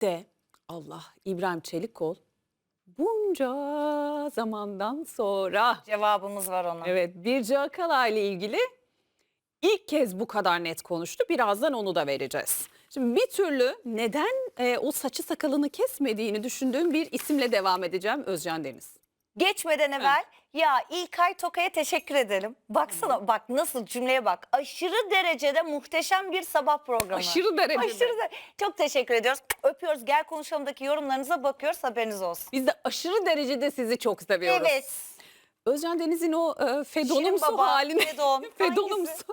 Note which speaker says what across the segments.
Speaker 1: de Allah İbrahim Çelikkol bunca zamandan sonra
Speaker 2: Cevabımız var ona.
Speaker 1: evet Birce Akalay ile ilgili ilk kez bu kadar net konuştu. Birazdan onu da vereceğiz. Şimdi bir türlü neden e, o saçı sakalını kesmediğini düşündüğüm bir isimle devam edeceğim Özcan Deniz.
Speaker 2: Geçmeden evvel ya İlkay Tokay'a teşekkür edelim. Baksana bak nasıl cümleye bak. Aşırı derecede muhteşem bir sabah programı.
Speaker 1: Aşırı derecede.
Speaker 2: Aşırı de- Çok teşekkür ediyoruz. Öpüyoruz. Gel konuşalımdaki yorumlarınıza bakıyoruz. Haberiniz olsun.
Speaker 1: Biz de aşırı derecede sizi çok seviyoruz.
Speaker 2: Evet.
Speaker 1: Özcan Deniz'in o e,
Speaker 2: Şirin
Speaker 1: fedonumsu
Speaker 2: baba,
Speaker 1: halini.
Speaker 2: Fedon,
Speaker 1: fedonumsu.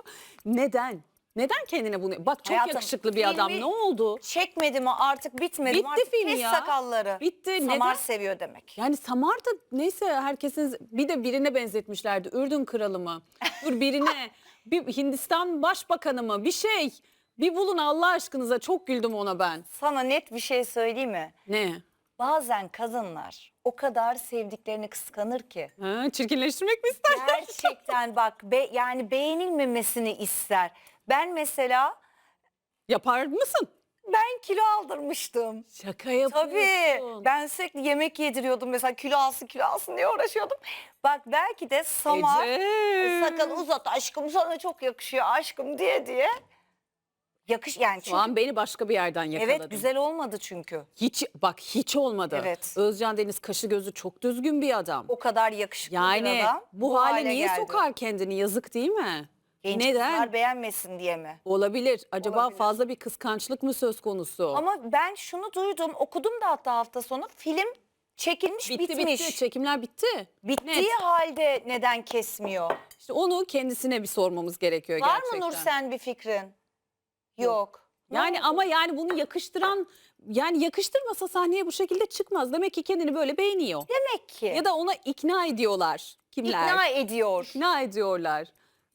Speaker 1: Neden? Neden kendine bunu? Bak çok
Speaker 2: Hayatım,
Speaker 1: yakışıklı bir adam.
Speaker 2: filmi-
Speaker 1: Ne oldu?
Speaker 2: Çekmedi mi artık bitmedi
Speaker 1: Bitti
Speaker 2: mi artık
Speaker 1: film
Speaker 2: kes
Speaker 1: ya.
Speaker 2: sakalları.
Speaker 1: Bitti.
Speaker 2: Samar
Speaker 1: Neden?
Speaker 2: seviyor demek.
Speaker 1: Yani Samar da neyse herkesin bir de birine benzetmişlerdi. Ürdün kralı mı? Dur birine. bir Hindistan başbakanı mı? Bir şey. Bir bulun Allah aşkınıza. Çok güldüm ona ben.
Speaker 2: Sana net bir şey söyleyeyim mi?
Speaker 1: Ne?
Speaker 2: Bazen kadınlar o kadar sevdiklerini kıskanır ki.
Speaker 1: Ha, çirkinleştirmek mi ister?
Speaker 2: Gerçekten bak be, yani beğenilmemesini ister. Ben mesela
Speaker 1: Yapar mısın?
Speaker 2: ben kilo aldırmıştım.
Speaker 1: Şaka yapıyorsun.
Speaker 2: Tabii ben sürekli yemek yediriyordum mesela kilo alsın kilo alsın diye uğraşıyordum. Bak belki de Samar
Speaker 1: Ece.
Speaker 2: sakal uzat aşkım sana çok yakışıyor aşkım diye diye. Yakış yani
Speaker 1: Şu
Speaker 2: çünkü
Speaker 1: an beni başka bir yerden yakaladın.
Speaker 2: evet güzel olmadı çünkü.
Speaker 1: Hiç bak hiç olmadı.
Speaker 2: Evet.
Speaker 1: Özcan Deniz kaşı gözü çok düzgün bir adam.
Speaker 2: O kadar yakışıklı bir
Speaker 1: Yani
Speaker 2: adam.
Speaker 1: bu hale niye
Speaker 2: geldi.
Speaker 1: sokar kendini yazık değil mi?
Speaker 2: Genç
Speaker 1: Neden?
Speaker 2: kızlar beğenmesin diye mi?
Speaker 1: Olabilir. Acaba
Speaker 2: Olabilir.
Speaker 1: fazla bir kıskançlık mı söz konusu?
Speaker 2: Ama ben şunu duydum, okudum da hatta hafta sonu film çekilmiş
Speaker 1: bitti
Speaker 2: bitmiş.
Speaker 1: bitti. Çekimler bitti.
Speaker 2: Bittiği
Speaker 1: Net.
Speaker 2: halde neden kesmiyor?
Speaker 1: İşte onu kendisine bir sormamız gerekiyor
Speaker 2: Var
Speaker 1: gerçekten.
Speaker 2: mı Nur sen bir fikrin? Yok. Ne
Speaker 1: Yani ama yani bunu yakıştıran yani yakıştırmasa sahneye bu şekilde çıkmaz. Demek ki kendini böyle beğeniyor.
Speaker 2: demek ki
Speaker 1: Ya da ona ikna ediyorlar. Kimler?
Speaker 2: ikna ediyor.
Speaker 1: İkna ediyorlar.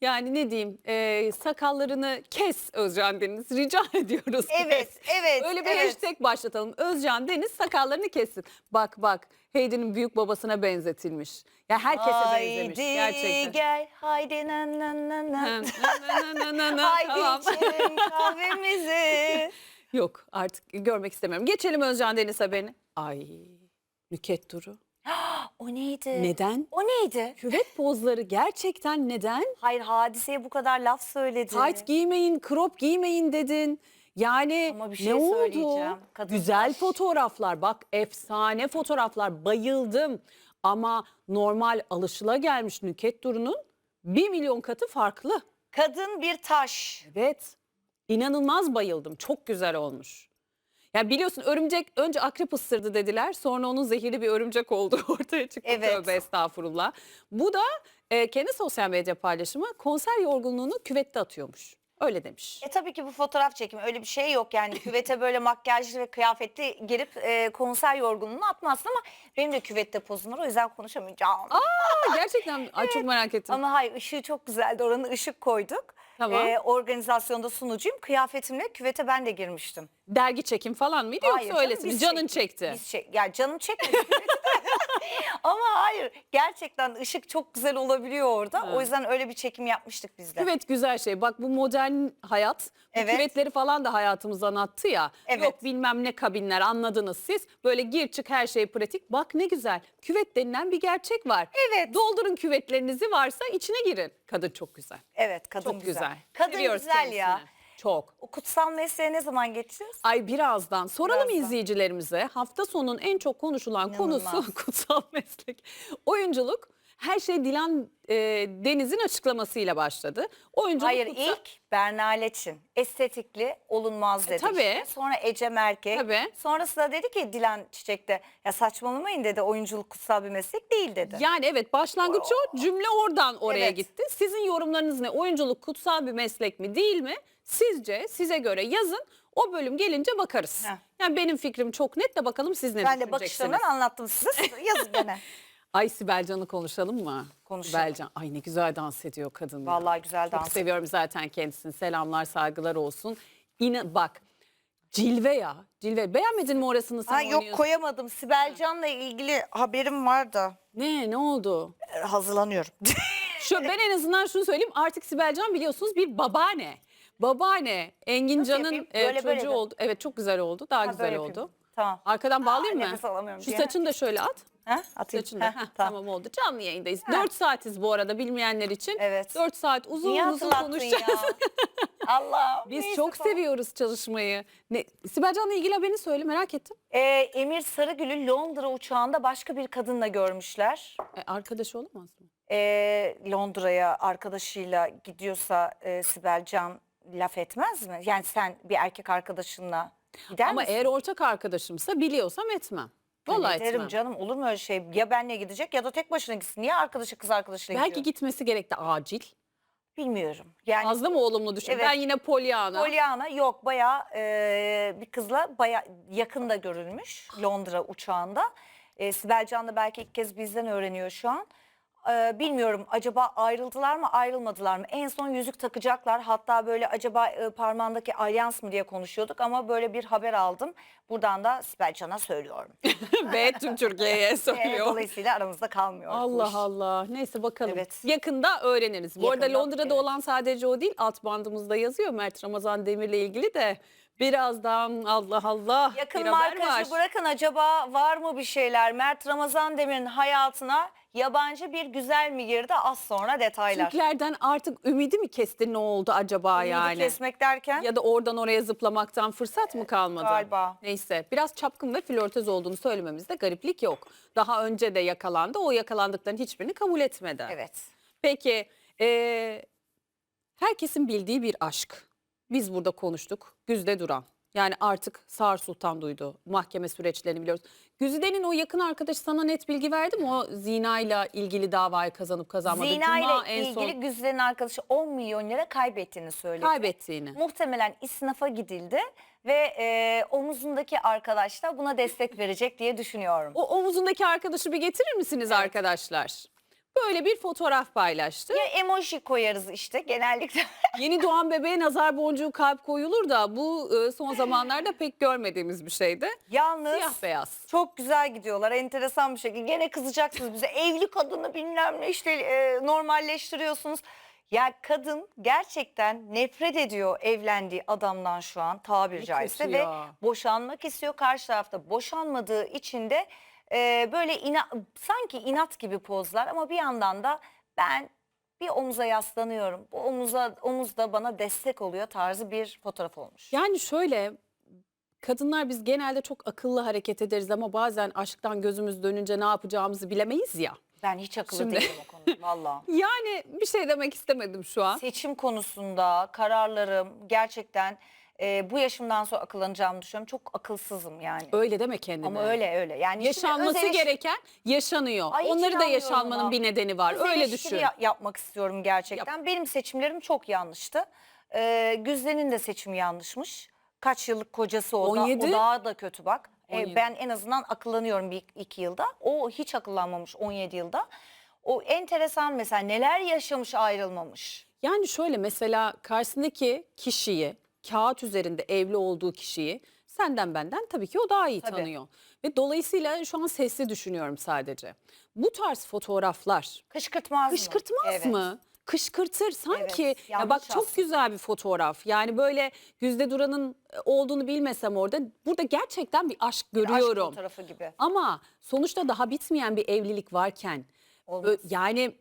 Speaker 1: Yani ne diyeyim e, sakallarını kes Özcan Deniz rica ediyoruz.
Speaker 2: Evet, evet.
Speaker 1: Öyle bir
Speaker 2: evet.
Speaker 1: hashtag başlatalım. Özcan Deniz sakallarını kessin. Bak bak Heidi'nin büyük babasına benzetilmiş. Ya herkese benzemiş
Speaker 2: Haydi
Speaker 1: gerçekten.
Speaker 2: gel, haydi nan nan nan nan.
Speaker 1: Na, na, na, na,
Speaker 2: Haydi
Speaker 1: tamam.
Speaker 2: içelim kahvemizi.
Speaker 1: Yok artık görmek istemiyorum. Geçelim Özcan Deniz haberini. Ay Nüket Duru.
Speaker 2: O neydi?
Speaker 1: Neden?
Speaker 2: O neydi?
Speaker 1: Küvet pozları gerçekten neden?
Speaker 2: Hayır hadiseye bu kadar laf söyledi.
Speaker 1: Tight giymeyin, crop giymeyin dedin. Yani
Speaker 2: Ama bir şey
Speaker 1: ne oldu?
Speaker 2: söyleyeceğim. Kadınlar-
Speaker 1: Güzel fotoğraflar. Bak efsane fotoğraflar. Bayıldım. Ama normal alışılagelmiş Nüket Duru'nun bir milyon katı farklı.
Speaker 2: Kadın bir taş.
Speaker 1: Evet. İnanılmaz bayıldım. Çok güzel olmuş. Ya biliyorsun örümcek önce akrep ısırdı dediler. Sonra onun zehirli bir örümcek olduğu ortaya çıktı.
Speaker 2: Evet.
Speaker 1: Tövbe estağfurullah. Bu da e, kendi sosyal medya paylaşımı konser yorgunluğunu küvette atıyormuş. Öyle demiş.
Speaker 2: E tabii ki bu fotoğraf çekimi öyle bir şey yok yani küvete böyle makyajlı ve kıyafetli girip e, konser yorgunluğunu atmazsın ama benim de küvette pozum var o yüzden konuşamayacağım.
Speaker 1: Aa, gerçekten ay çok merak ettim.
Speaker 2: Ama hayır ışığı çok güzeldi oranı ışık koyduk.
Speaker 1: Tamam.
Speaker 2: E, organizasyonda sunucuyum kıyafetimle küvete ben de girmiştim.
Speaker 1: Dergi çekim falan mıydı
Speaker 2: Hayır
Speaker 1: yoksa
Speaker 2: canım,
Speaker 1: öylesine
Speaker 2: biz
Speaker 1: canın
Speaker 2: çektik.
Speaker 1: çekti.
Speaker 2: Biz çek, ya canım çekmedi. Ama hayır gerçekten ışık çok güzel olabiliyor orada. O yüzden öyle bir çekim yapmıştık biz de.
Speaker 1: Küvet güzel şey. Bak bu modern hayat. Bu
Speaker 2: Evet.
Speaker 1: küvetleri falan da hayatımızdan attı ya.
Speaker 2: Evet.
Speaker 1: Yok bilmem ne kabinler anladınız siz. Böyle gir çık her şey pratik. Bak ne güzel. Küvet denilen bir gerçek var.
Speaker 2: Evet.
Speaker 1: Doldurun küvetlerinizi varsa içine girin. Kadın çok güzel.
Speaker 2: Evet kadın
Speaker 1: Çok güzel.
Speaker 2: Kadın
Speaker 1: Seviyoruz
Speaker 2: güzel ya.
Speaker 1: kendisini. Çok.
Speaker 2: O kutsal mesleğe ne zaman geçeceğiz?
Speaker 1: Ay birazdan soralım
Speaker 2: Birazdan.
Speaker 1: izleyicilerimize. Hafta sonunun en çok konuşulan
Speaker 2: İnanılmaz.
Speaker 1: konusu kutsal meslek. Oyunculuk. Her şey Dilan e, Deniz'in açıklamasıyla başladı. Oyunculuk
Speaker 2: Hayır
Speaker 1: kutsal-
Speaker 2: ilk Berna Leçin estetikli olunmaz dedi.
Speaker 1: E, tabii.
Speaker 2: işte. Sonra Ecem Erkek.
Speaker 1: Tabii.
Speaker 2: Sonrasında dedi ki Dilan Çiçek'te ya saçmalamayın dedi oyunculuk kutsal bir meslek değil dedi.
Speaker 1: Yani evet başlangıç o cümle oradan oraya
Speaker 2: Evet.
Speaker 1: gitti. Sizin yorumlarınız ne? Oyunculuk kutsal bir meslek mi değil mi? Sizce size göre yazın. O bölüm gelince bakarız.
Speaker 2: Heh.
Speaker 1: Yani benim fikrim çok net de bakalım siz ne
Speaker 2: ben de
Speaker 1: düşüneceksiniz?
Speaker 2: bakışlarından anlattım size. Yazın gene.
Speaker 1: Ay Sibel Can'ı konuşalım mı?
Speaker 2: Konuşalım.
Speaker 1: Sibel Can. Ay ne güzel dans ediyor kadın. ya.
Speaker 2: Vallahi güzel
Speaker 1: Çok
Speaker 2: dans.
Speaker 1: seviyorum zaten kendisini. Selamlar saygılar olsun. Yine bak cilve ya. Cilve. Beğenmedin mi orasını sen
Speaker 2: Ha, yok
Speaker 1: oynuyorsun?
Speaker 2: koyamadım. Sibel Can'la ilgili haberim var da
Speaker 1: Ne ne oldu?
Speaker 2: e, hazırlanıyorum.
Speaker 1: Şu, ben en azından şunu söyleyeyim. Artık Sibel Can biliyorsunuz bir babaanne. Babaanne Engin
Speaker 2: Nasıl
Speaker 1: Can'ın
Speaker 2: yapayım?
Speaker 1: e,
Speaker 2: Böyle,
Speaker 1: çocuğu
Speaker 2: böyle mi?
Speaker 1: oldu. Evet çok güzel oldu. Daha
Speaker 2: Ha,
Speaker 1: güzel
Speaker 2: böyle
Speaker 1: oldu.
Speaker 2: yapayım. Tamam.
Speaker 1: Arkadan bağlayayım mı?
Speaker 2: nefes alamıyorum
Speaker 1: Şu
Speaker 2: diye.
Speaker 1: saçını da şöyle at.
Speaker 2: Ha? Atayım.
Speaker 1: Saçını da.
Speaker 2: Heh,
Speaker 1: Heh,
Speaker 2: tamam.
Speaker 1: tamam. oldu. Canlı yayındayız.
Speaker 2: Ha.
Speaker 1: 4 saatiz bu arada bilmeyenler için.
Speaker 2: Evet.
Speaker 1: 4 saat uzun
Speaker 2: Niye
Speaker 1: uzun
Speaker 2: hatırlattın
Speaker 1: konuşacağız.
Speaker 2: ya? Allah.
Speaker 1: Biz
Speaker 2: neyse,
Speaker 1: çok
Speaker 2: tamam.
Speaker 1: seviyoruz çalışmayı. Ne, Sibel Can'la ilgili haberini söyle merak ettim.
Speaker 2: Ee, Emir Sarıgül'ü Londra uçağında başka bir kadınla görmüşler.
Speaker 1: E, arkadaş olamaz mı?
Speaker 2: Ee, Londra'ya arkadaşıyla gidiyorsa e, Sibel Can laf etmez mi? Yani sen bir erkek arkadaşınla gider
Speaker 1: Ama
Speaker 2: misin?
Speaker 1: eğer ortak arkadaşımsa biliyorsam etmem. Vallahi
Speaker 2: Ederim
Speaker 1: etmem.
Speaker 2: canım olur mu öyle şey? Ya benle gidecek ya da tek başına gitsin. Niye arkadaşı kız arkadaşıyla
Speaker 1: Belki
Speaker 2: gidiyor?
Speaker 1: gitmesi gerekti acil.
Speaker 2: Bilmiyorum. Yani
Speaker 1: Fazla mı olumlu düşün?
Speaker 2: Evet.
Speaker 1: Ben yine Pollyanna.
Speaker 2: Pollyanna yok bayağı e, bir kızla bayağı yakında görülmüş Londra uçağında. E, Sibel Can da belki ilk kez bizden öğreniyor şu an. E, bilmiyorum acaba ayrıldılar mı ayrılmadılar mı? En son yüzük takacaklar hatta böyle acaba e, parmağındaki alyans mı diye konuşuyorduk ama böyle bir haber aldım. Buradan da Sibel Can'a söylüyorum.
Speaker 1: Ve tüm Türkiye'ye
Speaker 2: E,
Speaker 1: söylüyor.
Speaker 2: Dolayısıyla aramızda kalmıyor. bu iş.
Speaker 1: Allah Allah. Neyse bakalım.
Speaker 2: Evet.
Speaker 1: Yakında öğreniriz. Bu arada
Speaker 2: Yakında,
Speaker 1: Londra'da
Speaker 2: evet.
Speaker 1: olan sadece o değil. Alt bandımızda yazıyor Mert Ramazan Demir'le ilgili de. Birazdan Allah Allah
Speaker 2: Yakın
Speaker 1: bir haber
Speaker 2: markajı
Speaker 1: var.
Speaker 2: bırakın acaba var mı bir şeyler? Mert Ramazan Demir'in hayatına yabancı bir güzel mi girdi? Az sonra detaylar.
Speaker 1: Türklerden artık ümidi mi kesti ne oldu acaba
Speaker 2: Ümidi
Speaker 1: yani?
Speaker 2: kesmek derken
Speaker 1: Ya da oradan oraya zıplamaktan fırsat mı kalmadı?
Speaker 2: galiba.
Speaker 1: Neyse biraz çapkın ve flörtöz olduğunu söylememizde gariplik yok. Daha önce de yakalandı. O yakalandıkların hiçbirini kabul etmedi.
Speaker 2: evet.
Speaker 1: Peki eee, herkesin bildiği bir aşk. Biz burada konuştuk. Güzde Duran. Yani artık Sağır Sultan duydu. Mahkeme süreçlerini biliyoruz. Güzide'nin o yakın arkadaşı sana net bilgi verdi mi? O zinayla ilgili davayı kazanıp kazanmadı.
Speaker 2: Zina
Speaker 1: Cuma
Speaker 2: ile
Speaker 1: en
Speaker 2: ilgili
Speaker 1: son
Speaker 2: Güzde'nin arkadaşı 10 milyon lira kaybettiğini söyledi.
Speaker 1: kaybettiğini.
Speaker 2: Muhtemelen isnafa gidildi ve e, omuzundaki arkadaş da buna destek verecek diye düşünüyorum.
Speaker 1: O omuzundaki arkadaşı bir getirir misiniz
Speaker 2: Evet.
Speaker 1: arkadaşlar? Böyle bir fotoğraf paylaştı.
Speaker 2: Ya emoji koyarız işte genellikle.
Speaker 1: Yeni doğan bebeğe nazar boncuğu kalp koyulur da bu e, son zamanlarda pek görmediğimiz bir şeydi.
Speaker 2: Yalnız
Speaker 1: Siyah beyaz.
Speaker 2: Çok güzel gidiyorlar. Enteresan bir şekilde. Gene kızacaksınız bize. Evli kadını bilmem ne işte e, normalleştiriyorsunuz. Ya kadın gerçekten nefret ediyor evlendiği adamdan şu an tabiri
Speaker 1: Ne
Speaker 2: caizse ve
Speaker 1: ya.
Speaker 2: boşanmak istiyor. Karşı tarafta boşanmadığı için de e, böyle ina, sanki inat gibi pozlar ama bir yandan da ben bir omuza yaslanıyorum. Bu omuza omuz da bana destek oluyor tarzı bir fotoğraf olmuş.
Speaker 1: Yani şöyle kadınlar biz genelde çok akıllı hareket ederiz ama bazen aşktan gözümüz dönünce ne yapacağımızı bilemeyiz ya.
Speaker 2: Ben hiç akıllı
Speaker 1: Şimdi-
Speaker 2: değilim o konuda valla.
Speaker 1: Yani bir şey demek istemedim şu an.
Speaker 2: seçim konusunda kararlarım gerçekten e, bu yaşımdan sonra akıllanacağımı düşünüyorum. Çok akılsızım yani.
Speaker 1: Öyle deme kendine.
Speaker 2: Ama öyle öyle. Yani şimdi
Speaker 1: Yaşanması
Speaker 2: öz eleş-
Speaker 1: gereken yaşanıyor.
Speaker 2: Ay, hiç
Speaker 1: Onları da
Speaker 2: inanmıyorum
Speaker 1: yaşanmanın bir nedeni var.
Speaker 2: öz
Speaker 1: Öyle
Speaker 2: eleştiri
Speaker 1: düşün.
Speaker 2: ya- yapmak istiyorum gerçekten. Benim seçimlerim çok yanlıştı. Ee, Güzde'nin de seçimi yanlışmış. Kaç yıllık kocası o da,
Speaker 1: 17?
Speaker 2: o daha da kötü bak. Ee,
Speaker 1: 17.
Speaker 2: ben en azından akıllanıyorum bir iki yılda. O hiç akıllanmamış 17 yılda. O enteresan mesela neler yaşamış ayrılmamış.
Speaker 1: Yani şöyle mesela karşısındaki kişiyi, kağıt üzerinde evli olduğu kişiyi senden benden tabii ki o daha iyi
Speaker 2: Tabii.
Speaker 1: tanıyor. Ve dolayısıyla şu an sesli düşünüyorum sadece. Bu tarz fotoğraflar
Speaker 2: Kışkırtmaz mı?
Speaker 1: kışkırtmaz
Speaker 2: Evet.
Speaker 1: mı? Kışkırtır sanki.
Speaker 2: Evet,
Speaker 1: ya
Speaker 2: yanlış
Speaker 1: bak çok
Speaker 2: aslında.
Speaker 1: güzel bir fotoğraf. Yani böyle Güzde Duran'ın e, olduğunu bilmesem orada burada gerçekten bir aşk
Speaker 2: aşk
Speaker 1: görüyorum.
Speaker 2: fotoğrafı gibi.
Speaker 1: Ama sonuçta daha bitmeyen bir evlilik varken
Speaker 2: Olmaz.
Speaker 1: Ö- Yani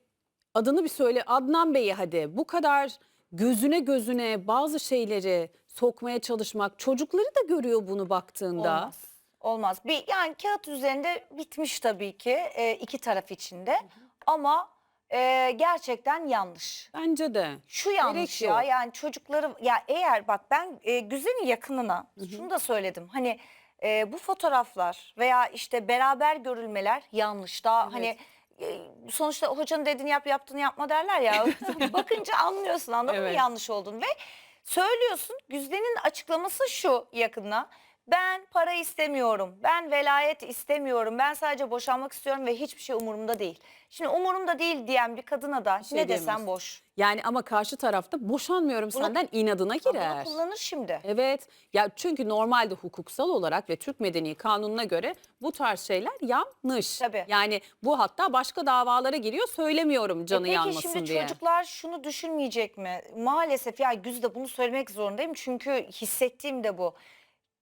Speaker 1: adını bir söyle Adnan Bey'i hadi bu kadar gözüne gözüne bazı şeyleri sokmaya çalışmak çocukları da görüyor bunu baktığında.
Speaker 2: Olmaz. Olmaz. Bir yani kağıt üzerinde bitmiş tabii ki e, iki taraf içinde. Ama e, gerçekten yanlış.
Speaker 1: Bence de.
Speaker 2: Şu yanlış
Speaker 1: Gerek
Speaker 2: ya.
Speaker 1: yok.
Speaker 2: Yani çocukları ya eğer bak ben e, Güzel'in yakınına şunu da söyledim. Hani e, bu fotoğraflar veya işte beraber görülmeler yanlış. Daha
Speaker 1: Evet.
Speaker 2: hani sonuçta hocanın dediğini yap yaptığını yapma derler ya. Bakınca anlıyorsun anladın
Speaker 1: Evet.
Speaker 2: mı yanlış olduğunu ve söylüyorsun. Güzde'nin açıklaması şu yakınına. Ben para istemiyorum. Ben velayet istemiyorum. Ben sadece boşanmak istiyorum ve hiçbir şey umurumda değil. Şimdi umurumda değil diyen bir kadına da
Speaker 1: şey
Speaker 2: ne
Speaker 1: diyemez.
Speaker 2: desem boş.
Speaker 1: Yani ama karşı tarafta boşanmıyorum
Speaker 2: Bunu-
Speaker 1: senden inadına girer.
Speaker 2: Bunu kullanır şimdi.
Speaker 1: Evet. Ya çünkü normalde hukuksal olarak ve Türk Medeni Kanunu'na göre bu tarz şeyler yanlış.
Speaker 2: Tabii.
Speaker 1: Yani bu hatta başka davalara giriyor. Söylemiyorum canı
Speaker 2: E peki
Speaker 1: yanmasın
Speaker 2: şimdi
Speaker 1: diye.
Speaker 2: çocuklar şunu düşünmeyecek mi? Maalesef ya Güzde bunu söylemek zorundayım çünkü hissettiğim de bu.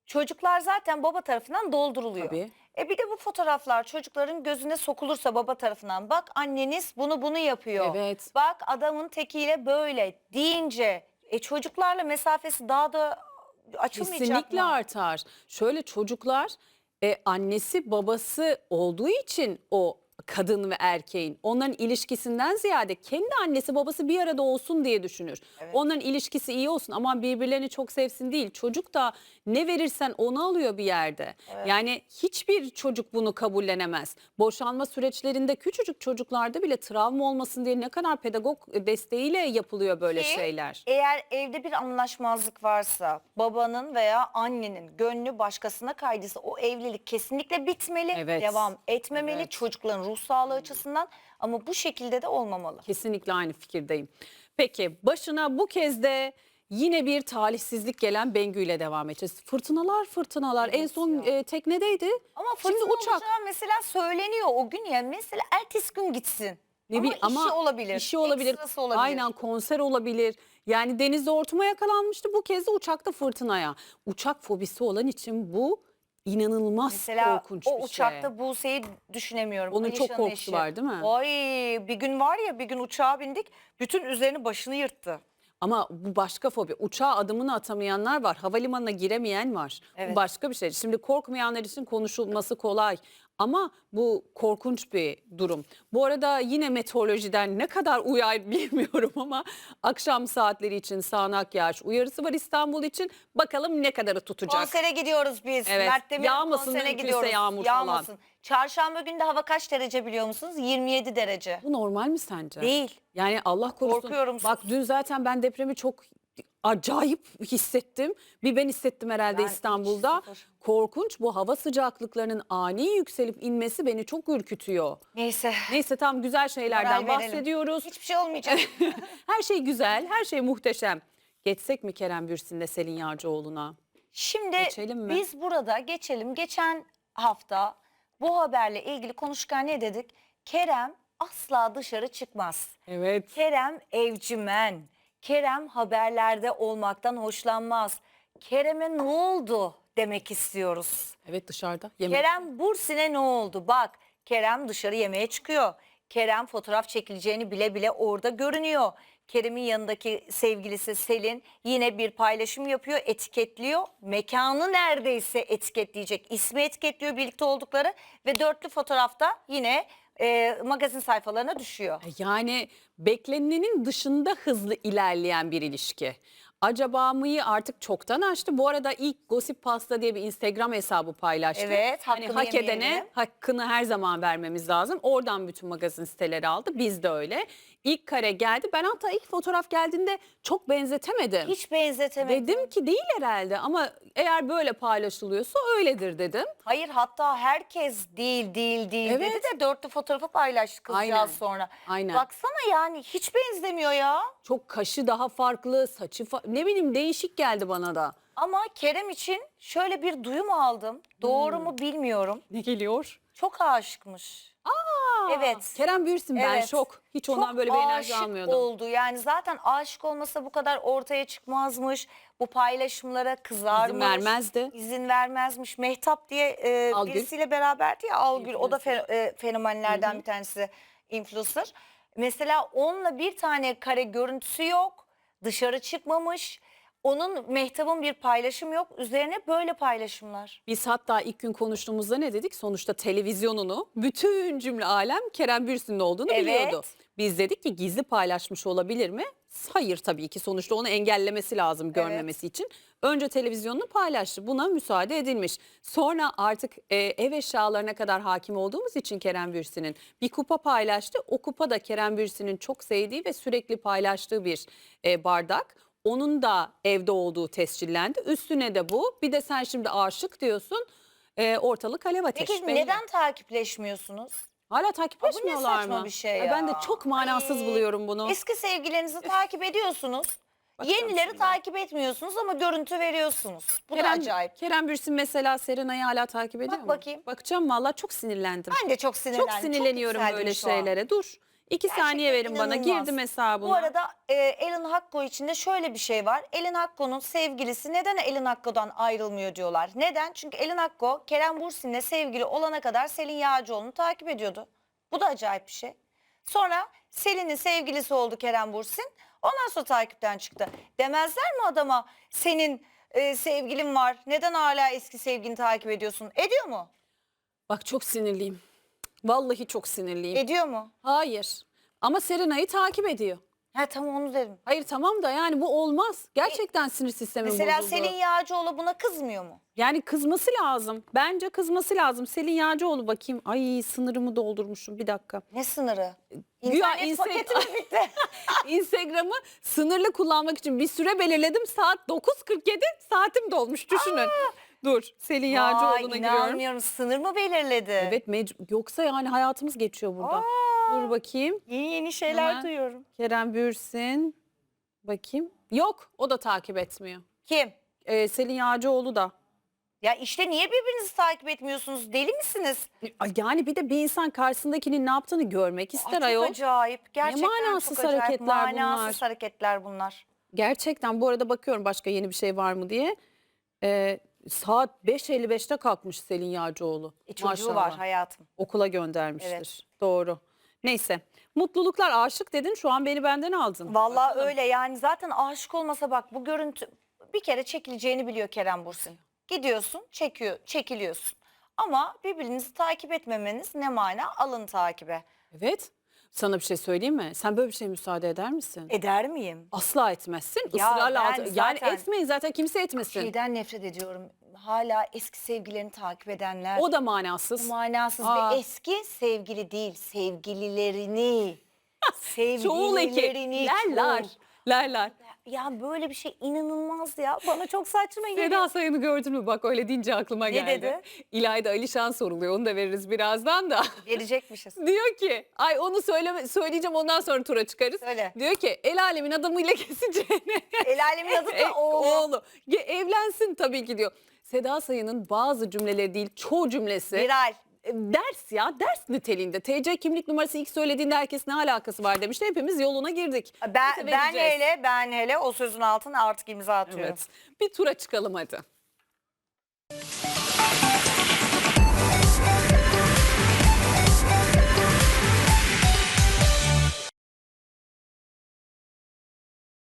Speaker 2: Çocuklar zaten baba tarafından dolduruluyor.
Speaker 1: Tabii.
Speaker 2: E bir de bu fotoğraflar çocukların gözüne sokulursa baba tarafından bak anneniz bunu bunu yapıyor.
Speaker 1: Evet.
Speaker 2: Bak adamın tekiyle böyle deyince e çocuklarla mesafesi daha da açılmayacak
Speaker 1: Kesinlikle
Speaker 2: mı?
Speaker 1: artar. Şöyle çocuklar e, annesi babası olduğu için o kadın ve erkeğin onların ilişkisinden ziyade kendi annesi babası bir arada olsun diye düşünür. Onların ilişkisi iyi olsun aman birbirlerini çok sevsin değil. Çocuk da ne verirsen onu alıyor bir yerde. Yani hiçbir çocuk bunu kabullenemez. Boşanma süreçlerinde küçücük çocuklarda bile travma olmasın diye ne kadar pedagog desteğiyle yapılıyor böyle
Speaker 2: Ki
Speaker 1: şeyler.
Speaker 2: Eğer evde bir anlaşmazlık varsa babanın veya annenin gönlü başkasına kaydıysa o evlilik kesinlikle bitmeli,
Speaker 1: Evet.
Speaker 2: devam etmemeli
Speaker 1: Evet.
Speaker 2: çocukların ruh sağlığı açısından ama bu şekilde de olmamalı.
Speaker 1: Kesinlikle aynı fikirdeyim. Peki başına bu kez de yine bir talihsizlik gelen Bengü ile devam edeceğiz. Fırtınalar fırtınalar. en son e, teknedeydi.
Speaker 2: Ama
Speaker 1: Şimdi
Speaker 2: fırtına
Speaker 1: uçak.
Speaker 2: olacağı mesela söyleniyor o gün ya mesela ertesi gün gitsin.
Speaker 1: Ne
Speaker 2: ama,
Speaker 1: bileyim,
Speaker 2: işi olabilir.
Speaker 1: işi olabilir.
Speaker 2: ekstrası olabilir.
Speaker 1: Aynen konser olabilir. Yani denizde hortuma yakalanmıştı. Bu kez de uçakta fırtınaya. Uçak fobisi olan için bu inanılmaz
Speaker 2: Mesela
Speaker 1: korkunç
Speaker 2: o
Speaker 1: bir şey.
Speaker 2: uçakta Buse'yi düşünemiyorum.
Speaker 1: Onun çok
Speaker 2: Alişan'ın
Speaker 1: korkusu
Speaker 2: eşi.
Speaker 1: var değil mi?
Speaker 2: Ay bir gün var ya bir gün uçağa bindik bütün üzerini başını yırttı.
Speaker 1: Ama bu başka fobi. Uçağa adımını atamayanlar var. Havalimanına giremeyen var.
Speaker 2: Evet.
Speaker 1: Bu başka bir şey. Şimdi korkmayanlar için konuşulması kolay. Ama bu korkunç bir durum. Bu arada yine meteorolojiden ne kadar uyar bilmiyorum ama akşam saatleri için sağanak yağış uyarısı var İstanbul için. Bakalım ne kadarı tutacak.
Speaker 2: Konsere gidiyoruz biz.
Speaker 1: Evet,
Speaker 2: Mert Demir'in
Speaker 1: yağmasın
Speaker 2: konserine
Speaker 1: mümkünse
Speaker 2: gidiyoruz.
Speaker 1: yağmur falan.
Speaker 2: Yağmasın. Çarşamba günü de hava kaç derece biliyor musunuz? 27 derece.
Speaker 1: Bu normal mi sence?
Speaker 2: Değil.
Speaker 1: Yani Allah korusun.
Speaker 2: Korkuyorum
Speaker 1: Bak dün zaten ben depremi çok acayip hissettim. Bir ben hissettim herhalde
Speaker 2: Ben hiç
Speaker 1: İstanbul'da.
Speaker 2: sıfır.
Speaker 1: Korkunç bu hava sıcaklıklarının ani yükselip inmesi beni çok ürkütüyor.
Speaker 2: Neyse.
Speaker 1: Neyse tam güzel şeylerden
Speaker 2: moral verelim.
Speaker 1: bahsediyoruz.
Speaker 2: Hiçbir şey olmayacak.
Speaker 1: Her şey güzel, her şey muhteşem. Geçsek mi Kerem Bürsin'le Selin Yağcıoğlu'na?
Speaker 2: Şimdi
Speaker 1: Geçelim mi?
Speaker 2: biz burada geçelim. Geçen hafta bu haberle ilgili konuşurken ne dedik? Kerem asla dışarı çıkmaz.
Speaker 1: Evet.
Speaker 2: Kerem evcimen. Kerem haberlerde olmaktan hoşlanmaz. Kerem'e ne oldu demek istiyoruz.
Speaker 1: Evet dışarıda. Yemek.
Speaker 2: Kerem Bursin'e ne oldu? Bak Kerem dışarı yemeğe çıkıyor. Kerem fotoğraf çekileceğini bile bile orada görünüyor. Kerem'in yanındaki sevgilisi Selin yine bir paylaşım yapıyor, etiketliyor. Mekanı neredeyse etiketleyecek. ismi etiketliyor birlikte oldukları ve dörtlü fotoğrafta yine e, magazin sayfalarına düşüyor.
Speaker 1: Yani beklenenin dışında hızlı ilerleyen bir ilişki. Acaba mıyı artık çoktan açtı. Bu arada ilk Gossip Pasta diye bir Instagram hesabı paylaştı.
Speaker 2: Evet,
Speaker 1: hani hak edene
Speaker 2: yemeyelim.
Speaker 1: hakkını her zaman vermemiz lazım. Oradan bütün magazin siteleri aldı. Biz de öyle. İlk kare geldi. Ben hatta ilk fotoğraf geldiğinde çok benzetemedim.
Speaker 2: Hiç benzetemedim.
Speaker 1: Dedim ki değil herhalde ama eğer böyle paylaşılıyorsa öyledir dedim.
Speaker 2: Hayır hatta herkes değil değil değil
Speaker 1: Evet.
Speaker 2: dedi de dörtlü fotoğrafı paylaştı kızcağız
Speaker 1: Aynen.
Speaker 2: sonra.
Speaker 1: Aynen.
Speaker 2: Baksana yani hiç benzemiyor ya.
Speaker 1: Çok kaşı daha farklı, saçı fa- ne bileyim değişik geldi bana da.
Speaker 2: Ama Kerem için şöyle bir duyum aldım. Doğru
Speaker 1: Hmm.
Speaker 2: mu bilmiyorum.
Speaker 1: Ne geliyor?
Speaker 2: Çok aşıkmış. Evet.
Speaker 1: Kerem Bürsin ben
Speaker 2: Evet.
Speaker 1: şok. Hiç ondan böyle bir enerji
Speaker 2: aşık
Speaker 1: almıyordum.
Speaker 2: oldu. Yani zaten aşık olmasa bu kadar ortaya çıkmazmış. Bu paylaşımlara kızarmış.
Speaker 1: İzin vermezdi.
Speaker 2: İzin vermezmiş. Mehtap diye e,
Speaker 1: Algül.
Speaker 2: birisiyle beraberdi ya Algül. O da fe- e, fenomenlerden bir tanesi influencer. Mesela onunla bir tane kare görüntüsü yok. Dışarı çıkmamış. Onun Mehtap'ın bir paylaşım yok. Üzerine böyle paylaşımlar.
Speaker 1: Biz hatta ilk gün konuştuğumuzda ne dedik? Sonuçta televizyonunu bütün cümle alem Kerem Bürsin'in olduğunu
Speaker 2: Evet.
Speaker 1: biliyordu. Biz dedik ki gizli paylaşmış olabilir mi? Hayır tabii ki sonuçta onu engellemesi lazım görmemesi için. Önce televizyonunu paylaştı. Buna müsaade edilmiş. Sonra artık e, ev eşyalarına kadar hakim olduğumuz için Kerem Bürsin'in bir kupa paylaştı. O kupa da Kerem Bürsin'in çok sevdiği ve sürekli paylaştığı bir e, bardak. Onun da evde olduğu tescillendi. Üstüne de bu. Bir de sen şimdi aşık diyorsun. E, ortalık alev ateş.
Speaker 2: Peki
Speaker 1: Belli.
Speaker 2: neden takipleşmiyorsunuz?
Speaker 1: Hala takipleşmiyorlar
Speaker 2: saçma
Speaker 1: mı?
Speaker 2: bir şey
Speaker 1: Ay, Ben de
Speaker 2: ya.
Speaker 1: çok manasız
Speaker 2: Ay,
Speaker 1: buluyorum bunu.
Speaker 2: Eski sevgilinizi takip ediyorsunuz.
Speaker 1: Bakar
Speaker 2: Yenileri
Speaker 1: mısın?
Speaker 2: takip etmiyorsunuz ama görüntü veriyorsunuz. Bu da acayip.
Speaker 1: Kerem Bürsin mesela Serenay'ı hala takip ediyor
Speaker 2: Bak
Speaker 1: mu?
Speaker 2: bakayım.
Speaker 1: Bakacağım valla çok sinirlendim.
Speaker 2: Ben de çok sinirlendim.
Speaker 1: çok sinirleniyorum böyle
Speaker 2: şu an.
Speaker 1: şeylere. Dur. İki saniye verin
Speaker 2: Gerçekten
Speaker 1: bana.
Speaker 2: inanılmaz.
Speaker 1: Girdim hesabına.
Speaker 2: Bu arada e, Elin Hakko için de şöyle bir şey var. Elin Hakko'nun sevgilisi neden Elin Hakko'dan ayrılmıyor diyorlar. Neden? Çünkü Elin Hakko Kerem Bursin'le sevgili olana kadar Selin Yağcıoğlu'nu takip ediyordu. Bu da acayip bir şey. Sonra Selin'in sevgilisi oldu Kerem Bursin. Ondan sonra takipten çıktı. Demezler mi adama senin e, sevgilin var neden hala eski sevgilini takip ediyorsun? Ediyor mu?
Speaker 1: Bak çok sinirliyim. Vallahi çok sinirliyim.
Speaker 2: Ediyor mu?
Speaker 1: Hayır. Ama Serenay'ı takip ediyor.
Speaker 2: Ha tamam onu dedim.
Speaker 1: Hayır tamam da yani bu olmaz. Gerçekten sinir sistemi
Speaker 2: Mesela
Speaker 1: bozuldu.
Speaker 2: Selin Yağcıoğlu buna kızmıyor mu?
Speaker 1: Yani kızması lazım. Bence kızması lazım. Selin Yağcıoğlu bakayım. Ay sınırımı doldurmuşum bir dakika.
Speaker 2: Ne sınırı?
Speaker 1: Güya
Speaker 2: İnternet
Speaker 1: inse-
Speaker 2: paketi mi bitti?
Speaker 1: Instagram'ı sınırlı kullanmak için bir süre belirledim. Saat 9.47 saatim dolmuş düşünün. Dur Selin Yağcıoğlu'na giriyorum.
Speaker 2: inanmıyorum sınır mı belirledi?
Speaker 1: Evet mec- yoksa yani hayatımız geçiyor burada. Dur bakayım.
Speaker 2: Yeni yeni şeyler
Speaker 1: Hemen.
Speaker 2: duyuyorum.
Speaker 1: Kerem Bürsin. Bakayım. Yok o da takip etmiyor.
Speaker 2: Kim?
Speaker 1: Ee, Selin Yağcıoğlu da.
Speaker 2: Ya işte niye birbirinizi takip etmiyorsunuz? Deli misiniz?
Speaker 1: Ay, Yani bir de bir insan karşısındakinin ne yaptığını görmek ister
Speaker 2: çok
Speaker 1: ayol.
Speaker 2: acayip. Gerçekten
Speaker 1: manasız
Speaker 2: çok acayip.
Speaker 1: hareketler bunlar.
Speaker 2: Manasız hareketler bunlar.
Speaker 1: Gerçekten bu arada bakıyorum başka yeni bir şey var mı diye. Ee, saat 5.55'te kalkmış Selin Yağcıoğlu.
Speaker 2: E, çocuğu
Speaker 1: Maşallah.
Speaker 2: var hayatım.
Speaker 1: Okula göndermiştir.
Speaker 2: Evet.
Speaker 1: Doğru. Neyse. Mutluluklar aşık dedin şu an beni benden aldın.
Speaker 2: Vallahi
Speaker 1: Bakalım.
Speaker 2: öyle yani zaten aşık olmasa bak bu görüntü bir kere çekileceğini biliyor Kerem Bursin. Gidiyorsun çekiyor çekiliyorsun. Ama birbirinizi takip etmemeniz ne mana alın takibe.
Speaker 1: Evet. Sana bir şey söyleyeyim mi? Sen böyle bir şeye müsaade eder misin?
Speaker 2: Eder miyim?
Speaker 1: Asla etmezsin.
Speaker 2: Ya
Speaker 1: Israrla
Speaker 2: ben
Speaker 1: alt- Yani
Speaker 2: zaten-
Speaker 1: etmeyin zaten kimse etmesin.
Speaker 2: Şeyden nefret ediyorum. Hala eski sevgilerini takip edenler.
Speaker 1: O da manasız.
Speaker 2: Bu manasız
Speaker 1: Aa.
Speaker 2: ve eski sevgili değil, sevgililerini.
Speaker 1: Çoğul eki.
Speaker 2: sevgililerini.
Speaker 1: Lerler.
Speaker 2: çoğul.
Speaker 1: Lerler.
Speaker 2: Ya böyle bir şey inanılmaz ya. Bana çok saçma geliyor.
Speaker 1: Seda Sayan'ı gördün mü? Bak öyle deyince aklıma
Speaker 2: Ne
Speaker 1: geldi.
Speaker 2: dedi?
Speaker 1: İlayda Alişan soruluyor. Onu da veririz birazdan da.
Speaker 2: Verecekmişiz.
Speaker 1: Diyor ki ay onu söyleme, söyleyeceğim ondan sonra tura çıkarız.
Speaker 2: Söyle.
Speaker 1: Diyor ki el alemin adamıyla keseceğine.
Speaker 2: El alemin adı
Speaker 1: E,
Speaker 2: da oğlu.
Speaker 1: oğlu. Ge- Evlensin tabii ki diyor. Seda Sayın'ın bazı cümleleri değil çoğu cümlesi
Speaker 2: Viral.
Speaker 1: Ders ya ders niteliğinde. TC kimlik numarası ilk söylediğinde herkes ne alakası var demişti. Hepimiz yoluna girdik.
Speaker 2: Ben, ben hele ben hele o sözün altına artık imza atıyorum.
Speaker 1: Evet. Bir tura çıkalım hadi.